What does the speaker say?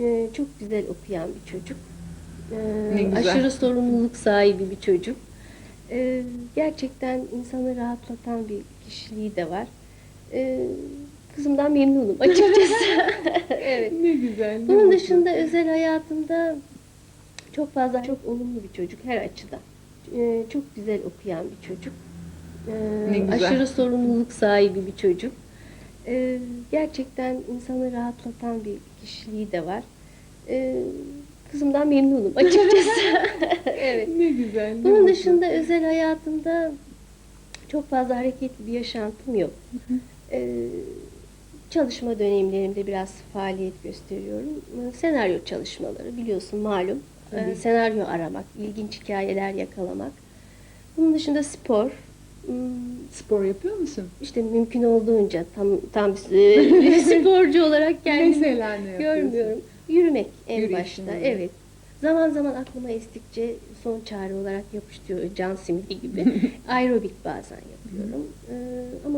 Ee, çok güzel okuyan bir çocuk. Ne güzel. Aşırı sorumluluk sahibi bir çocuk. Ee, gerçekten insanı rahatlatan bir kişiliği de var. Kızımdan memnunum açıkçası. evet. Ne güzel. ne Bunun mutlu. dışında özel hayatımda çok fazla çok olumlu bir çocuk her açıdan. Çok güzel okuyan bir çocuk. Ne güzel. aşırı sorumluluk sahibi bir çocuk. Ee, gerçekten insanı rahatlatan bir kişiliği de var. Ee, kızımdan memnunum açıkçası. evet. Ne güzel. ne Bunun mutlu. dışında özel hayatımda çok fazla hareketli bir yaşantım yok. Ee, çalışma dönemlerimde biraz faaliyet gösteriyorum. Senaryo çalışmaları biliyorsun malum. Tabii. senaryo aramak, ilginç hikayeler yakalamak. Bunun dışında spor. Spor yapıyor musun? işte mümkün olduğunca tam tam bir sporcu olarak kendimi Mesela ne yapıyorsun? görmüyorum. Yürümek en Yürüyüş, başta. yürümek. Evet. Zaman zaman aklıma estikçe son çare olarak yapıştırıyor can simidi gibi. Aerobik bazen yapıyorum. Ee, ama